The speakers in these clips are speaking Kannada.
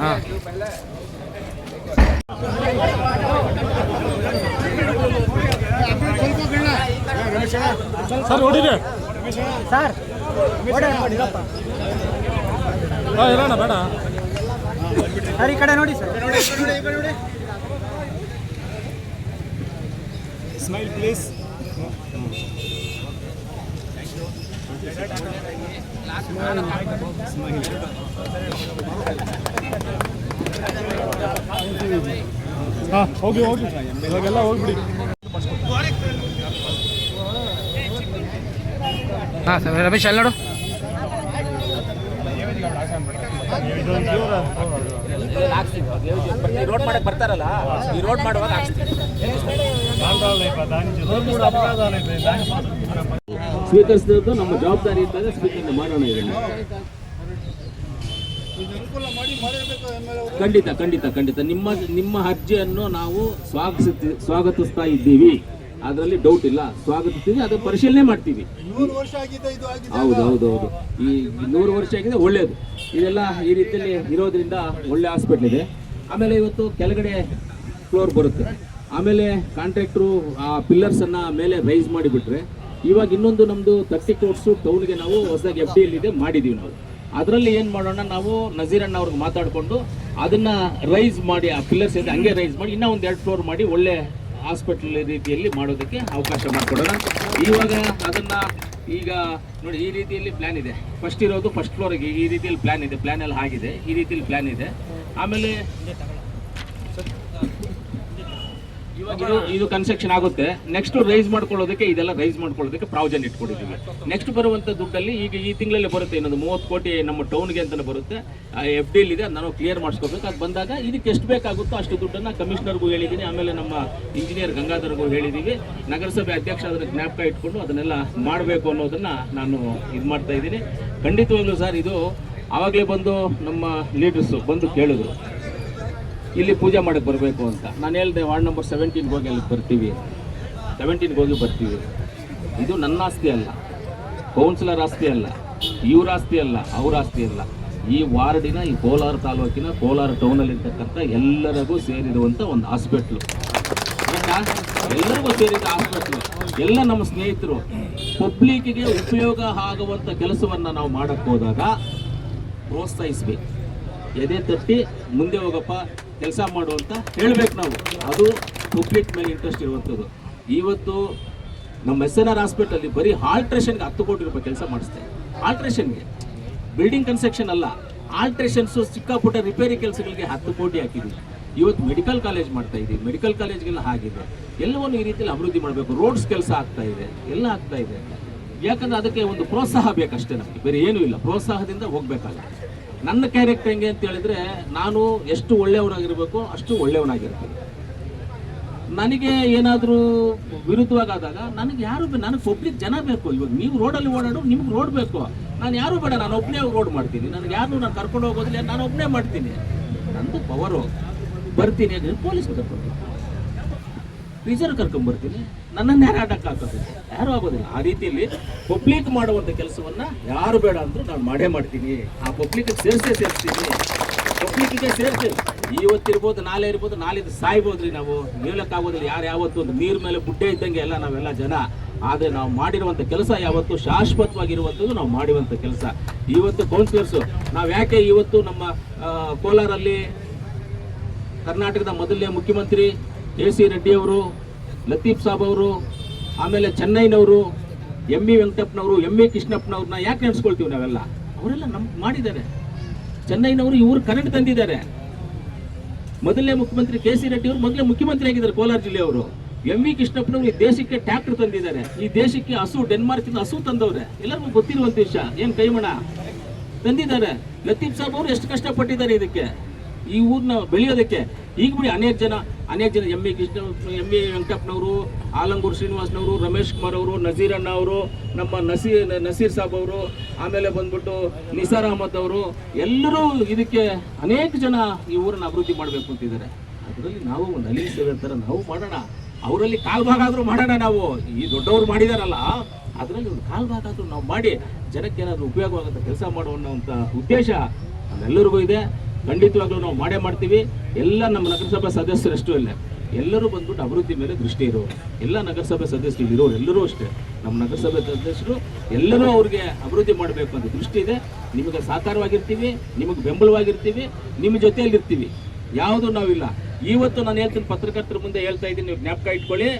ಹಾಂ. ಸರ್ ಹೊಡಿರಿ. ಸರ್ ಹಾಂ ಇರೋಣ ಬೇಡ. ಸರ್ ಈ ಕಡೆ ನೋಡಿ ಸರ್. ಸ್ಮೈಲ್ ಪ್ಲೀಸ್ ಹಾಂ ಹೋಗಿ ಹೋಗಿ ಇವಾಗೆಲ್ಲ ಹೋಗ್ಬಿಡಿ ಹಾಂ ಸರ್ ರಮೇಶ್ ಅಲ್ಲಿ ನೋಡು ರೋಡ್ ಮಾಡಕ್ ಬರ್ತಾರಲ್ಲ ಈ ರೋಡ್ ಮಾಡುವಾಗ ಸ್ವೀಕರಿಸಿದ್ದು ನಮ್ಮ ಜವಾಬ್ದಾರಿ ಇದ್ದಾಗ ಸ್ವೀಕರಣೆ ಮಾಡೋಣ ಇದನ್ನು ಖಂಡಿತ ಖಂಡಿತ ಖಂಡಿತ. ನಿಮ್ಮ ನಿಮ್ಮ ಅರ್ಜಿಯನ್ನು ನಾವು ಸ್ವಾಗತಿಸ್ತಿ ಸ್ವಾಗತಿಸ್ತಾ ಇದ್ದೀವಿ. ಅದರಲ್ಲಿ ಡೌಟ್ ಇಲ್ಲ. ಸ್ವಾಗತಿಸ್ತೀವಿ ಅದು ಪರಿಶೀಲನೆ ಮಾಡ್ತೀವಿ. ಹೌದು ಹೌದು ಹೌದು. ಈ ನೂರು ವರ್ಷ ಆಗಿದೆ ಒಳ್ಳೆಯದು ಇದೆಲ್ಲ ಈ ರೀತಿಯಲ್ಲಿ ಇರೋದ್ರಿಂದ ಒಳ್ಳೆ ಹಾಸ್ಪಿಟ್ಲ್ ಇದೆ. ಆಮೇಲೆ ಇವತ್ತು ಕೆಳಗಡೆ ಫ್ಲೋರ್ ಬರುತ್ತೆ. ಆಮೇಲೆ ಕಾಂಟ್ರಾಕ್ಟ್ರು ಆ ಪಿಲ್ಲರ್ಸನ್ನು ಅನ್ನ ಮೇಲೆ ರೈಸ್ ಮಾಡಿಬಿಟ್ರೆ ಇವಾಗ ಇನ್ನೊಂದು ನಮ್ದು ತರ್ಟಿ ಕೋರ್ಸು ಟೌನ್ಗೆ ನಾವು ಹೊಸದಾಗಿ ಎಫ್ ಡಿ ಇದೆ ಮಾಡಿದೀವಿ ನಾವು. ಅದರಲ್ಲಿ ಏನು ಮಾಡೋಣ, ನಾವು ನಜೀರಣ್ಣ ಅವ್ರಿಗೆ ಮಾತಾಡಿಕೊಂಡು ಅದನ್ನ ರೈಸ್ ಮಾಡಿ, ಆ ಪಿಲ್ಲರ್ಸ್ ಇದೆ, ಹಂಗೆ ರೈಸ್ ಮಾಡಿ, ಇನ್ನೂ ಒಂದು ಎರಡು ಫ್ಲೋರ್ ಮಾಡಿ ಒಳ್ಳೆ ಹಾಸ್ಪಿಟಲ್ ರೀತಿಯಲ್ಲಿ ಮಾಡೋದಕ್ಕೆ ಅವಕಾಶ ಮಾಡಿಕೊಡೋಣ. ಇವಾಗ ಅದನ್ನ ಈಗ ನೋಡಿ, ಈ ರೀತಿಯಲ್ಲಿ ಪ್ಲಾನ್ ಇದೆ. ಫಸ್ಟ್ ಇರೋದು ಫಸ್ಟ್ ಫ್ಲೋರಿಗೆ ಈ ರೀತಿಯಲ್ಲಿ ಪ್ಲಾನ್ ಇದೆ ಪ್ಲಾನ್ ಎಲ್ಲ ಆಗಿದೆ, ಈ ರೀತಿಯಲ್ಲಿ ಪ್ಲಾನ್ ಇದೆ. ಆಮೇಲೆ ಇದು ಇದು ಕನ್ಸ್ಟ್ರಕ್ಷನ್ ಆಗುತ್ತೆ. ನೆಕ್ಸ್ಟ್ ರೈಸ್ ಮಾಡ್ಕೊಳ್ಳೋದಕ್ಕೆ ಇದೆಲ್ಲ ರೈಸ್ ಮಾಡ್ಕೊಳ್ಳೋದಕ್ಕೆ ಪ್ರಾವಜನ್ ಇಟ್ಕೊಂಡಿದ್ದೀವಿ. ನೆಕ್ಸ್ಟ್ ಬರುವಂತ ದುಡ್ಡಲ್ಲಿ ಈಗ ಈ ತಿಂಗಳಲ್ಲಿ ಬರುತ್ತೆ ಇನ್ನೊಂದು ಮೂವತ್ತು ಕೋಟಿ ನಮ್ಮ ಟೌನ್ಗೆ ಅಂತ ಬರುತ್ತೆ. ಎಫ್ ಡಿ ಇದೆ ನಾನು ಕ್ಲಿಯರ್ ಮಾಡಿಸ್ಕೋಬೇಕು. ಅದು ಬಂದಾಗ ಇದಕ್ಕೆ ಎಷ್ಟು ಬೇಕಾಗುತ್ತೋ ಅಷ್ಟು ದುಡ್ಡನ್ನ ಕಮಿಷನರ್ಗೂ ಹೇಳಿದ್ದೀನಿ, ಆಮೇಲೆ ನಮ್ಮ ಇಂಜಿನಿಯರ್ ಗಂಗಾಧರ್ಗೂ ಹೇಳಿದ್ದೀವಿ ನಗರಸಭೆ ಅಧ್ಯಕ್ಷ ಅದನ್ನ ಜ್ಞಾಪಕ ಇಟ್ಕೊಂಡು ಅದನ್ನೆಲ್ಲ ಮಾಡಬೇಕು ಅನ್ನೋದನ್ನ ನಾನು ಇದು ಮಾಡ್ತಾ ಇದ್ದೀನಿ. ಖಂಡಿತವಾಗ್ಲೂ ಸರ್, ಇದು ಆವಾಗಲೇ ಬಂದು ನಮ್ಮ ಲೀಡರ್ಸು ಬಂದು ಕೇಳಿದ್ರು. ಇಲ್ಲಿ ಪೂಜೆ ಮಾಡಕ್ಕೆ ಬರಬೇಕು ಅಂತ. ನಾನು ಹೇಳಿದೆ ವಾರ್ಡ್ ನಂಬರ್ ಸೆವೆಂಟೀನ್ಗೆ ಹೋಗಿ ಅಲ್ಲಿ ಬರ್ತೀವಿ. ಸೆವೆಂಟೀನ್ಗೆ ಹೋಗಿ ಬರ್ತೀವಿ. ಇದು ನನ್ನ ಆಸ್ತಿ ಅಲ್ಲ. ಕೌನ್ಸಿಲರ್ ಆಸ್ತಿ ಅಲ್ಲ. ಇವ್ರ ಆಸ್ತಿ ಅಲ್ಲ, ಅವ್ರ ಆಸ್ತಿ ಅಲ್ಲ. ಈ ವಾರ್ಡಿನ, ಈ ಕೋಲಾರ ತಾಲೂಕಿನ, ಕೋಲಾರ ಟೌನಲ್ಲಿರ್ತಕ್ಕಂಥ ಎಲ್ಲರಿಗೂ ಸೇರಿರುವಂಥ ಒಂದು ಹಾಸ್ಪಿಟ್ಲು ಎಲ್ಲರಿಗೂ ಸೇರಿದ ಹಾಸ್ಪಿಟ್ಲು ಎಲ್ಲ ನಮ್ಮ ಸ್ನೇಹಿತರು ಪಬ್ಲಿಕ್ಗೆ ಉಪಯೋಗ ಆಗುವಂಥ ಕೆಲಸವನ್ನು ನಾವು ಮಾಡಕ್ಕೆ ಹೋದಾಗ, ಪ್ರೋತ್ಸಾಹಿಸ್ಬೇಕು. ಎದೆ ತಟ್ಟಿ, ಮುಂದೆ ಹೋಗಪ್ಪ. ಕೆಲಸ ಮಾಡು ಅಂತ ಹೇಳ್ಬೇಕು ನಾವು. ಅದು ಪಬ್ಲಿಕ್ ಮೇಲೆ ಇಂಟ್ರೆಸ್ಟ್ ಇರುವಂಥದ್ದು. ಇವತ್ತು ನಮ್ಮ ಎಸ್ ಎನ್ ಆರ್ ಹಾಸ್ಪಿಟಲ್ ಬರೀ ಆಲ್ಟ್ರೇಷನ್ಗೆ ಹತ್ತು ಕೋಟಿ ರೂಪಾಯಿ ಕೆಲಸ ಮಾಡಿಸ್ತೇವೆ ಆಲ್ಟ್ರೇಷನ್ಗೆ ಬಿಲ್ಡಿಂಗ್ ಕನ್ಸ್ಟ್ರಕ್ಷನ್ ಅಲ್ಲ. ಆಲ್ಟ್ರೇಷನ್ಸು ಸಿಕ್ಕಾಪುಟ್ಟ ರಿಪೇರಿ ಕೆಲಸಗಳಿಗೆ ಹತ್ತು ಕೋಟಿ ಹಾಕಿದ್ವಿ ಇವತ್ತು ಮೆಡಿಕಲ್ ಕಾಲೇಜ್ ಮಾಡ್ತಾ ಇದ್ದೀವಿ ಮೆಡಿಕಲ್ ಕಾಲೇಜ್ಗೆಲ್ಲ ಆಗಿದೆ ಎಲ್ಲವನ್ನು ಈ ರೀತಿಯಲ್ಲಿ ಅಭಿವೃದ್ಧಿ ಮಾಡಬೇಕು. ರೋಡ್ಸ್ ಕೆಲಸ ಆಗ್ತಾ ಇದೆ. ಎಲ್ಲ ಆಗ್ತಾ ಇದೆ. ಯಾಕಂದ್ರೆ ಅದಕ್ಕೆ ಒಂದು ಪ್ರೋತ್ಸಾಹ ಬೇಕಷ್ಟೇ ನಮಗೆ. ಬೇರೆ ಏನೂ ಇಲ್ಲ. ಪ್ರೋತ್ಸಾಹದಿಂದ ಹೋಗ್ಬೇಕಾಗುತ್ತೆ. ನನ್ನ ಕ್ಯಾರೆಕ್ಟರ್ ಹೆಂಗೆ ಅಂತ ಹೇಳಿದ್ರೆ, ನಾನು ಎಷ್ಟು ಒಳ್ಳೆಯವನಾಗಿರ್ಬೇಕು, ಅಷ್ಟು ಒಳ್ಳೆಯವನಾಗಿರ್ತೀನಿ. ನನಗೆ ಏನಾದರೂ ವಿರುದ್ಧವಾಗಾದಾಗ, ನನಗೆ ಯಾರು ನನಗೆ ಪಬ್ಲಿಕ್ ಜನ ಬೇಕು. ಇವಾಗ ನೀವು ರೋಡಲ್ಲಿ ಓಡಾಡೋ ನಿಮ್ಗೆ ರೋಡ್ ಬೇಕು. ನಾನು ಯಾರು ಬೇಡ, ನಾನು ಒಬ್ಬನೇ ರೋಡ್ ಮಾಡ್ತೀನಿ. ನನಗೆ ಯಾರು ನಾನು ಕರ್ಕೊಂಡು ಹೋಗೋದಿಲ್ಲ, ನಾನು ಒಬ್ಬನೇ ಮಾಡ್ತೀನಿ. ನಂದು ಪವರು ಬರ್ತೀನಿ, ಅಂದರೆ ಪೊಲೀಸ್ ಕರ್ಕೊಂಡು ಟೀಚರ್ ಕರ್ಕೊಂಡ್ ಬರ್ತೀನಿ ನನ್ನನ್ನು ಯಾರು ಹಾಕೋದು. ಯಾರು ಆಗೋದಿಲ್ಲ. ಆ ರೀತಿಯಲ್ಲಿ ಪಬ್ಲಿಕ್ ಮಾಡುವಂಥ ಕೆಲಸವನ್ನು ಯಾರು ಬೇಡ ಅಂದರೂ ನಾನು ಮಾಡೇ ಮಾಡ್ತೀನಿ. ಆ ಪಬ್ಲಿಕ್ ಸೇರಿಸೇ ಸೇರಿಸ್ತೀನಿ. ಪಬ್ಲಿಕ್ಗೆ ಸೇರಿಸಿ. ಇವತ್ತಿರ್ಬೋದು ನಾಳೆ ಇರ್ಬೋದು, ನಾಳಿದ್ದು ಸಾಯ್ಬೋದ್ರಿ ನಾವು. ಆಗೋದಿಲ್ಲ. ಯಾರು ಯಾವತ್ತು ಒಂದು ನೀರು ಮೇಲೆ ಬುಡ್ಡೆ ಇದ್ದಂಗೆ ಎಲ್ಲ ನಾವೆಲ್ಲ ಜನ. ಆದರೆ ನಾವು ಮಾಡಿರುವಂಥ ಕೆಲಸ ಯಾವತ್ತು ಶಾಶ್ವತವಾಗಿರುವಂಥದ್ದು ನಾವು ಮಾಡಿರುವಂಥ ಕೆಲಸ. ಇವತ್ತು ಕೌನ್ಸಿಲರ್ಸು ನಾವು ಯಾಕೆ ಇವತ್ತು ನಮ್ಮ ಕೋಲಾರಲ್ಲಿ ಕರ್ನಾಟಕದ ಮೊದಲನೇ ಮುಖ್ಯಮಂತ್ರಿ ಕೆ ಸಿ ರೆಡ್ಡಿ ಅವರು ಲತೀಫ್ ಸಾಬ್ ಅವರು, ಆಮೇಲೆ ಚೆನ್ನೈನವರು ಎಂ ಇ ವೆಂಕಟಪ್ಪನವರು ಎಂ ಎ ಕೃಷ್ಣಪ್ಪನವ್ರನ್ನ ಯಾಕೆ ನೆನೆಸ್ಕೊಳ್ತೀವಿ ನಾವೆಲ್ಲ? ಅವರೆಲ್ಲ ನಮ್ ಮಾಡಿದ್ದಾರೆ. ಚೆನ್ನೈನವರು ಇವರು ಕರೆಂಟ್ ತಂದಿದ್ದಾರೆ. ಮೊದಲನೇ ಮುಖ್ಯಮಂತ್ರಿ ಕೆ ಸಿ ರೆಡ್ಡಿ ಅವರು ಮೊದಲೇ ಮುಖ್ಯಮಂತ್ರಿ ಆಗಿದ್ದಾರೆ ಕೋಲಾರ ಜಿಲ್ಲೆಯವರು ಎಂ ವಿ ಕೃಷ್ಣಪ್ಪನವರು ಈ ದೇಶಕ್ಕೆ ಟ್ಯಾಕ್ಟರ್ ತಂದಿದ್ದಾರೆ. ಈ ದೇಶಕ್ಕೆ ಹಸು, ಡೆನ್ಮಾರ್ಕಿಂದ ಹಸು ತಂದವ್ರೆ. ಎಲ್ಲರಿಗೂ ಗೊತ್ತಿರುವಂತ ವಿಷಯ. ಏನು ಕೈಮಣ? ತಂದಿದ್ದಾರೆ. ಲತೀಫ್ ಸಾಬ್ ಅವರು ಎಷ್ಟು ಕಷ್ಟಪಟ್ಟಿದ್ದಾರೆ ಇದಕ್ಕೆ? ಈ ಊರ್ನ ಬೆಳೆಯೋದಕ್ಕೆ. ಈಗ ಬಿಡಿ ಅನೇಕ ಜನ ಅನೇಕ ಜನ M A Krishna M A ವೆಂಕಟಪ್ಪನವರು, Alangur ಶ್ರೀನಿವಾಸ್ನವರು, ರಮೇಶ್ ಕುಮಾರ್ ಅವರು, ನಜೀರ್ ಅಣ್ಣ ಅವರು, ನಮ್ಮ ನಸೀರ್ ನಸೀರ್ ಸಾಬ್ ಅವರು, ಆಮೇಲೆ ಬಂದ್ಬಿಟ್ಟು ನಿಸಾರ್ ಅಹಮದ್ ಅವರು, ಎಲ್ಲರೂ ಇದಕ್ಕೆ ಅನೇಕ ಜನ ಈ ಊರನ್ನು ಅಭಿವೃದ್ಧಿ ಮಾಡಬೇಕು ಅಂತಿದ್ದಾರೆ. ಅದರಲ್ಲಿ ನಾವು ಒಂದು ಅಲಿ ಸೇವೆ ಥರ ನಾವು ಮಾಡೋಣ. ಅವರಲ್ಲಿ ಕಾಲ್ ಭಾಗ ಆದರೂ ಮಾಡೋಣ ನಾವು. ಈ ದೊಡ್ಡವರು ಮಾಡಿದಾರಲ್ಲ, ಅದರಲ್ಲಿ ಒಂದು ಕಾಲ್ ಆದರೂ ನಾವು ಮಾಡಿ ಜನಕ್ಕೆ ಏನಾದರೂ ಉಪಯೋಗವಾಗುತ್ತೆ ಕೆಲಸ ಮಾಡುವಂಥ ಉದ್ದೇಶ ನಮ್ಮೆಲ್ಲರಿಗೂ ಇದೆ. ಖಂಡಿತವಾಗ್ಲೂ ನಾವು ಮಾಡೇ ಮಾಡ್ತೀವಿ. ಎಲ್ಲ ನಮ್ಮ ನಗರಸಭಾ ಸದಸ್ಯರಷ್ಟು ಇಲ್ಲ ಎಲ್ಲರೂ ಬಂದ್ಬಿಟ್ಟು ಅಭಿವೃದ್ಧಿ ಮೇಲೆ ದೃಷ್ಟಿ ಇರೋರು. ಎಲ್ಲ ನಗರಸಭೆ ಸದಸ್ಯರು ಇರೋರು ಎಲ್ಲರೂ ಅಷ್ಟೇ. ನಮ್ಮ ನಗರಸಭೆ ಸದಸ್ಯರು ಎಲ್ಲರೂ ಅವ್ರಿಗೆ ಅಭಿವೃದ್ಧಿ ಮಾಡಬೇಕು ಅಂತ ದೃಷ್ಟಿ ಇದೆ. ನಿಮಗೆ ಸಾಕಾರವಾಗಿರ್ತೀವಿ, ನಿಮಗೆ ಬೆಂಬಲವಾಗಿರ್ತೀವಿ, ನಿಮ್ಮ ಜೊತೆಯಲ್ಲಿರ್ತೀವಿ. ಯಾವುದು ನಾವಿಲ್ಲ. ಇವತ್ತು ನಾನು ಹೇಳ್ತೀನಿ ಪತ್ರಕರ್ತರ ಮುಂದೆ ಹೇಳ್ತಾ ಇದ್ದೀನಿ, ನೀವು ಜ್ಞಾಪಕ ಇಟ್ಕೊಳ್ಳಿ.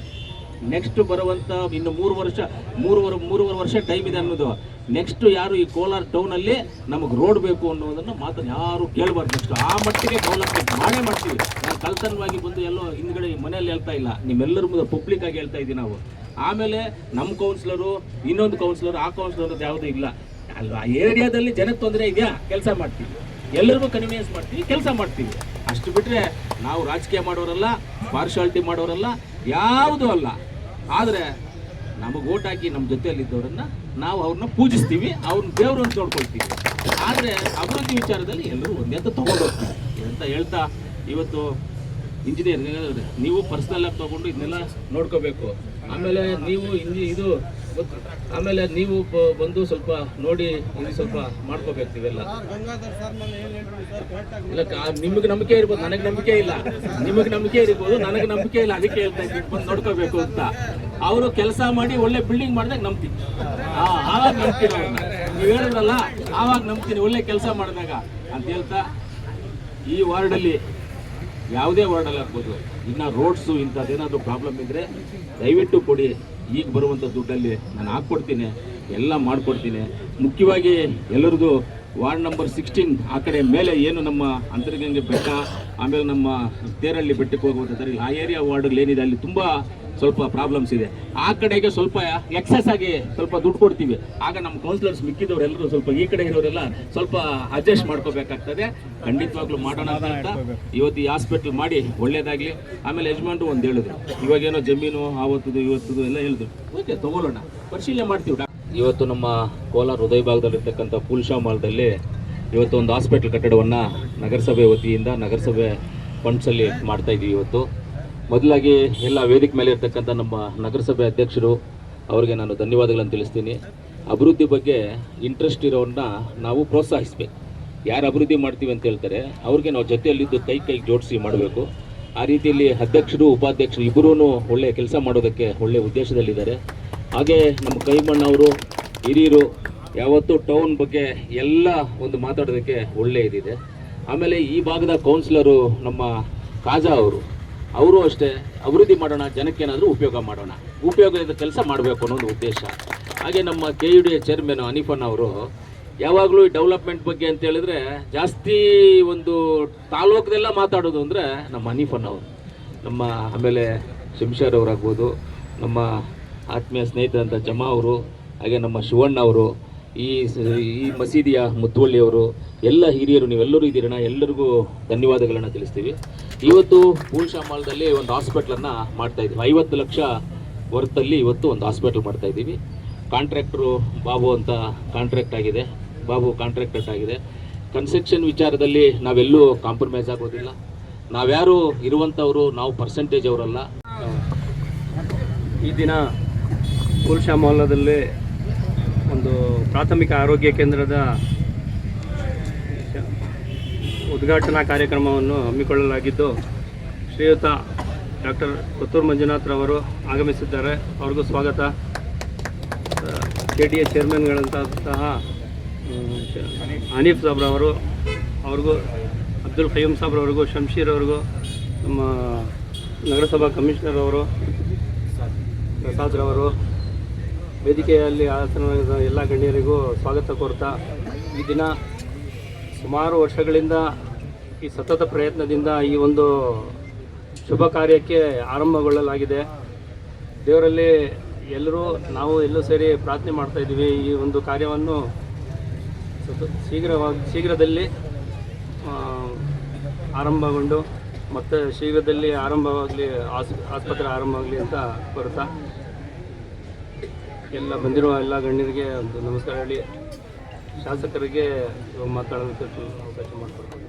ನೆಕ್ಸ್ಟ್ ಬರುವಂತ ಇನ್ನು ಮೂರು ವರ್ಷ, ಮೂರುವರೆ ಮೂರುವರೆ ವರ್ಷ ಟೈಮ್ ಇದೆ ಅನ್ನೋದು. ನೆಕ್ಸ್ಟ್ ಯಾರು ಈ ಕೋಲಾರ ಟೌನ್ ಅಲ್ಲಿ ನಮಗೆ ರೋಡ್ ಬೇಕು ಅನ್ನೋದನ್ನ ಮಾತ್ರ ಯಾರು ಕೇಳಬಾರ್ದು ನೆಕ್ಸ್ಟ್ ಆ ಮಟ್ಟಿಗೆ ಡೆವಲಪ್ಮೆಂಟ್ ಮಾಡೇ ಮಾಡ್ತೀವಿ. ನಾನು ಕಲ್ತನವಾಗಿ ಬಂದು ಎಲ್ಲೋ ಹಿಂದ್ಗಡೆ ಮನೆಯಲ್ಲಿ ಹೇಳ್ತಾ ಇಲ್ಲ. ನಿಮ್ಮೆಲ್ಲರ ಮುಂದೆ ಪಬ್ಲಿಕ್ ಆಗಿ ಹೇಳ್ತಾ ಇದ್ದೀವಿ ನಾವು. ಆಮೇಲೆ ನಮ್ಮ ಕೌನ್ಸಿಲರು ಇನ್ನೊಂದು ಕೌನ್ಸಿಲರ್ ಆ ಕೌನ್ಸಿಲರ್ ಯಾವುದೂ ಇಲ್ಲ. ಅಲ್ವಾ? ಏರಿಯಾದಲ್ಲಿ ಜನಕ್ಕೆ ತೊಂದರೆ ಇದೆಯಾ? ಕೆಲಸ ಮಾಡ್ತೀವಿ. ಎಲ್ಲರಿಗೂ ಕನ್ವಿನಿಯನ್ಸ್ ಮಾಡ್ತೀವಿ, ಕೆಲಸ ಮಾಡ್ತೀವಿ. ಅಷ್ಟು ಬಿಟ್ಟರೆ ನಾವು ರಾಜಕೀಯ ಮಾಡೋರಲ್ಲ ಪಾರ್ಶಾಲಿಟಿ ಮಾಡೋರಲ್ಲ, ಯಾವುದೂ ಅಲ್ಲ. ಆದರೆ ನಮಗೆ ಓಟ್ ಹಾಕಿ ನಮ್ಮ ಜೊತೆಯಲ್ಲಿದ್ದವರನ್ನ ನಾವು ಅವ್ರನ್ನ ಪೂಜಿಸ್ತೀವಿ ಅವ್ರನ್ನ ದೇವರು ಅಂತ ನೋಡ್ಕೊಳ್ತೀವಿ. ಆದರೆ ಅಭಿವೃದ್ಧಿ ವಿಚಾರದಲ್ಲಿ ಎಲ್ಲರೂ ಒಂದೇ ಅಂತ ತೊಗೊಂಡೋಗ್ತೀವಿ ಅಂತ ಹೇಳ್ತಾ, ಇವತ್ತು ಇಂಜಿನಿಯರ್ ನೀವು ಪರ್ಸನಲ್ ಆಗಿ ತಗೊಂಡು ಇದನ್ನೆಲ್ಲ ನೋಡ್ಕೋಬೇಕು. ಆಮೇಲೆ ನೀವು ಇಲ್ಲಿ ಇದು ಆಮೇಲೆ ನೀವು ಬಂದು ಸ್ವಲ್ಪ ನೋಡಿ ಇಲ್ಲಿ ಸ್ವಲ್ಪ ಮಾಡ್ಕೋಬೇಕು ಇವೆಲ್ಲ ಇಲ್ಲ ನಿಮಗೆ ನಂಬಿಕೆ ಇರ್ಬೋದು ನನಗೆ ನಂಬಿಕೆ ಇಲ್ಲ. ನಿಮಗೆ ನಂಬಿಕೆ ಇರ್ಬೋದು ನನಗೆ ನಂಬಿಕೆ ಇಲ್ಲ ಅದಕ್ಕೆ ಹೇಳ್ತಾ ಇದ್ದೀನಿ ಬಂದು ನೋಡ್ಕೋಬೇಕು ಅಂತ. ಅವರು ಕೆಲಸ ಮಾಡಿ ಒಳ್ಳೆ ಬಿಲ್ಡಿಂಗ್ ಮಾಡಿದಾಗ ನಂಬ್ತೀನಿ. ಆವಾಗ ನಂಬ್ತೀನಿ ಅವ್ರನ್ನ. ನೀವು ಹೇಳಿದ್ರಲ್ಲ ಆವಾಗ ನಂಬ್ತೀನಿ ಒಳ್ಳೆ ಕೆಲಸ ಮಾಡಿದಾಗ. ಅಂತ ಹೇಳ್ತಾ ಈ ವಾರ್ಡಲ್ಲಿ ಯಾವುದೇ ವಾರ್ಡಲ್ಲಿ ಆಗ್ಬೋದು. ಇನ್ನು ರೋಡ್ಸು ಇಂಥದ್ದೇನಾದರೂ ಪ್ರಾಬ್ಲಮ್ ಇದ್ದರೆ ದಯವಿಟ್ಟು ಕೊಡಿ. ಈಗ ಬರುವಂಥ ದುಡ್ಡಲ್ಲಿ ನಾನು ಹಾಕ್ಕೊಡ್ತೀನಿ. ಎಲ್ಲ ಮಾಡಿಕೊಡ್ತೀನಿ. ಮುಖ್ಯವಾಗಿ ಎಲ್ಲರದು ವಾರ್ಡ್ ನಂಬರ್ ಸಿಕ್ಸ್ಟೀನ್ ಆ ಕಡೆ ಮೇಲೆ ಏನು ನಮ್ಮ ಅಂತರ್ಗಂಗೆ ಬೆಟ್ಟ, ಆಮೇಲೆ ನಮ್ಮ ತೇರಳ್ಳಿ ಬೆಟ್ಟಕ್ಕೆ ಹೋಗುವಂಥ ದಾರಿ ಆ ಏರಿಯಾ ವಾರ್ಡ್ಗಳು ಏನಿದೆ ಅಲ್ಲಿ ತುಂಬ ಸ್ವಲ್ಪ ಪ್ರಾಬ್ಲಮ್ಸ್ ಇದೆ. ಆ ಕಡೆಗೆ ಸ್ವಲ್ಪ ಎಕ್ಸಸ್ ಆಗಿ ಸ್ವಲ್ಪ ದುಡ್ಡು ಕೊಡ್ತೀವಿ. ಆಗ ನಮ್ಮ ಕೌನ್ಸಿಲರ್ಸ್ ಮಿಕ್ಕಿದವರೆಲ್ಲರೂ ಸ್ವಲ್ಪ ಈ ಕಡೆ ಇರೋರೆಲ್ಲ ಸ್ವಲ್ಪ ಅಡ್ಜಸ್ಟ್ ಮಾಡ್ಕೋಬೇಕಾಗ್ತದೆ. ಖಂಡಿತವಾಗ್ಲೂ ಮಾಡೋಣ ಅಂತ ಇವತ್ತು ಈ ಹಾಸ್ಪಿಟ್ಲ್ ಮಾಡಿ ಒಳ್ಳೇದಾಗಲಿ. ಆಮೇಲೆ ಯಜಮಾನ್ರು ಒಂದು ಹೇಳಿದ್ರು. ಇವಾಗೇನೋ ಜಮೀನು ಆವತ್ತದು ಇವತ್ತದು ಎಲ್ಲ ಹೇಳಿದ್ರು. ಓಕೆ ತಗೊಳ್ಳೋಣ. ಪರಿಶೀಲನೆ ಮಾಡ್ತೀವಿ. ಇವತ್ತು ನಮ್ಮ ಕೋಲಾರ ಹೃದಯ ಭಾಗದಲ್ಲಿರ್ತಕ್ಕಂಥ ಪುಲ್ಶಾ ಮಾಲ್ದಲ್ಲಿ ಇವತ್ತು ಒಂದು ಹಾಸ್ಪಿಟ್ಲ್ ಕಟ್ಟಡವನ್ನು ನಗರಸಭೆ ವತಿಯಿಂದ ನಗರಸಭೆ ಫಂಡ್ಸಲ್ಲಿ ಮಾಡ್ತಾಯಿದ್ದೀವಿ ಇವತ್ತು. ಮೊದಲಾಗಿ ಎಲ್ಲ ವೇದಿಕೆ ಮೇಲೆ ಇರ್ತಕ್ಕಂಥ ನಮ್ಮ ನಗರಸಭೆ ಅಧ್ಯಕ್ಷರು, ಅವರಿಗೆ ನಾನು ಧನ್ಯವಾದಗಳನ್ನು ತಿಳಿಸ್ತೀನಿ. ಅಭಿವೃದ್ಧಿ ಬಗ್ಗೆ ಇಂಟ್ರೆಸ್ಟ್ ಇರೋರನ್ನ ನಾವು ಪ್ರೋತ್ಸಾಹಿಸಬೇಕು. ಯಾರು ಅಭಿವೃದ್ಧಿ ಮಾಡ್ತೀವಿ ಅಂತ ಹೇಳ್ತಾರೆ, ಅವ್ರಿಗೆ ನಾವು ಜೊತೆಯಲ್ಲಿದ್ದು ಕೈ ಕೈ ಜೋಡಿಸಿ ಮಾಡಬೇಕು. ಆ ರೀತಿಯಲ್ಲಿ ಅಧ್ಯಕ್ಷರು, ಉಪಾಧ್ಯಕ್ಷರು ಇಬ್ಬರೂ ಒಳ್ಳೆಯ ಕೆಲಸ ಮಾಡೋದಕ್ಕೆ ಒಳ್ಳೆಯ ಉದ್ದೇಶದಲ್ಲಿದ್ದಾರೆ. ಹಾಗೆ ನಮ್ಮ ಕೈಮಣ್ಣವರು ಹಿರಿಯರು, ಯಾವತ್ತೂ ಟೌನ್ ಬಗ್ಗೆ ಎಲ್ಲ ಒಂದು ಮಾತಾಡೋದಕ್ಕೆ ಒಳ್ಳೆಯ ಇದಿದೆ ಆಮೇಲೆ ಈ ಭಾಗದ ಕೌನ್ಸಿಲರು ನಮ್ಮ ಕಾಜಾ ಅವರು ಅವರು ಅಷ್ಟೇ ಅಭಿವೃದ್ಧಿ ಮಾಡೋಣ, ಜನಕ್ಕೆ ಏನಾದರೂ ಉಪಯೋಗ ಮಾಡೋಣ. ಉಪಯೋಗದ ಕೆಲಸ ಮಾಡಬೇಕು ಅನ್ನೋ ಒಂದು ಉದ್ದೇಶ. ಹಾಗೆ ನಮ್ಮ ಕೆ ಯು ಡಿ ಚೇರ್ಮನ್ ಅನಿಫನ್ ಅವರು, ಯಾವಾಗಲೂ ಈ ಡೆವಲಪ್ಮೆಂಟ್ ಬಗ್ಗೆ ಅಂತ ಹೇಳಿದ್ರೆ ಜಾಸ್ತಿ ಒಂದು ತಾಲೂಕದೆಲ್ಲ ಮಾತಾಡೋದು ಅಂದರೆ ನಮ್ಮ ಅನಿಫನ್ ಅವರು. ನಮ್ಮ ಆಮೇಲೆ ಶಂಶರ್ ಅವರಾಗ್ಬೋದು, ನಮ್ಮ ಆತ್ಮೀಯ ಸ್ನೇಹಿತರಂಥ ಜಮಾ ಅವರು, ಹಾಗೆ ನಮ್ಮ ಶಿವಣ್ಣ ಅವರು ಈ ಈ ಮಸೀದಿಯ ಮುತ್ತುವಳ್ಳಿಯವರು ಎಲ್ಲ ಹಿರಿಯರು, ನೀವೆಲ್ಲರೂ ಇದ್ದೀರಣ ಎಲ್ಲರಿಗೂ ಧನ್ಯವಾದಗಳನ್ನು ತಿಳಿಸ್ತೀವಿ. ಇವತ್ತು ಪೂಲ್ಶಾ ಮಾಲ್ದಲ್ಲಿ ಒಂದು ಹಾಸ್ಪಿಟ್ಲನ್ನು ಮಾಡ್ತಾ ಇದ್ದೀವಿ. ಐವತ್ತು ಲಕ್ಷ ವರ್ತಲ್ಲಿ ಇವತ್ತು ಒಂದು ಹಾಸ್ಪಿಟ್ಲ್ ಮಾಡ್ತಾ ಇದ್ದೀವಿ. ಕಾಂಟ್ರಾಕ್ಟ್ರು ಬಾಬು ಅಂತ ಕಾಂಟ್ರಾಕ್ಟ್ ಆಗಿದೆ. ಬಾಬು ಕಾಂಟ್ರಾಕ್ಟರ್ ಆಗಿದೆ. ಕನ್ಸ್ಟ್ರಕ್ಷನ್ ವಿಚಾರದಲ್ಲಿ ನಾವೆಲ್ಲೂ ಕಾಂಪ್ರಮೈಸ್ ಆಗೋದಿಲ್ಲ. ನಾವ್ಯಾರು ಇರುವಂಥವರು, ನಾವು ಪರ್ಸೆಂಟೇಜ್ ಅವರಲ್ಲ. ಈ ದಿನ ಪುರುಷ ಮೌಲ್ಯದಲ್ಲಿ ಒಂದು ಪ್ರಾಥಮಿಕ ಆರೋಗ್ಯ ಕೇಂದ್ರದ ಉದ್ಘಾಟನಾ ಕಾರ್ಯಕ್ರಮವನ್ನು ಹಮ್ಮಿಕೊಳ್ಳಲಾಗಿದ್ದು, ಶ್ರೀಯುತ ಡಾಕ್ಟರ್ ಕೊತ್ತೂರು ಮಂಜುನಾಥ್ರವರು ಆಗಮಿಸಿದ್ದಾರೆ. ಅವ್ರಿಗೂ ಸ್ವಾಗತ. ಕೆ ಡಿ ಎ ಚೇರ್ಮನ್ಗಳಂತಹ ಹನೀಫ್ ಸಾಬ್ರವರು ಅವ್ರಿಗೂ ಅಬ್ದುಲ್ ಖಯ್ಯೂಮ್ ಸಾಬ್ರವ್ರಿಗೂ ಶಂಶೀರ್ ಅವ್ರಿಗೂ, ನಮ್ಮ ನಗರಸಭಾ ಕಮಿಷನರ್ ಅವರು ಪ್ರಸಾದ್ರವರು ವೇದಿಕೆಯಲ್ಲಿ ಆಸನದ ಎಲ್ಲ ಗಣ್ಯರಿಗೂ ಸ್ವಾಗತ ಕೋರ್ತಾ, ಈ ದಿನ ಸುಮಾರು ವರ್ಷಗಳಿಂದ ಈ ಸತತ ಪ್ರಯತ್ನದಿಂದ ಈ ಒಂದು ಶುಭ ಕಾರ್ಯಕ್ಕೆ ಆರಂಭಗೊಳ್ಳಲಾಗಿದೆ. ದೇವರಲ್ಲಿ ಎಲ್ಲರೂ ನಾವು ಎಲ್ಲೂ ಸೇರಿ ಪ್ರಾರ್ಥನೆ ಮಾಡ್ತಾ ಇದ್ದೀವಿ. ಈ ಒಂದು ಕಾರ್ಯವನ್ನು ಶೀಘ್ರವಾಗಿ, ಶೀಘ್ರದಲ್ಲಿ ಆರಂಭಗೊಂಡು ಮತ್ತು ಶೀಘ್ರದಲ್ಲಿ ಆರಂಭವಾಗಲಿ, ಆಸ್, ಆಸ್ಪತ್ರೆ ಆರಂಭವಾಗಲಿ ಅಂತ ಕೋರುತ್ತಾ ಎಲ್ಲ ಬಂದಿರುವ ಎಲ್ಲ ಗಣ್ಯರಿಗೆ ಒಂದು ನಮಸ್ಕಾರ ಹೇಳಿ ಶಾಸಕರಿಗೆ ಮಾತಾಡೋದಕ್ಕೆ ಅವಕಾಶ ಮಾಡಿಕೊಡ್ತೀನಿ.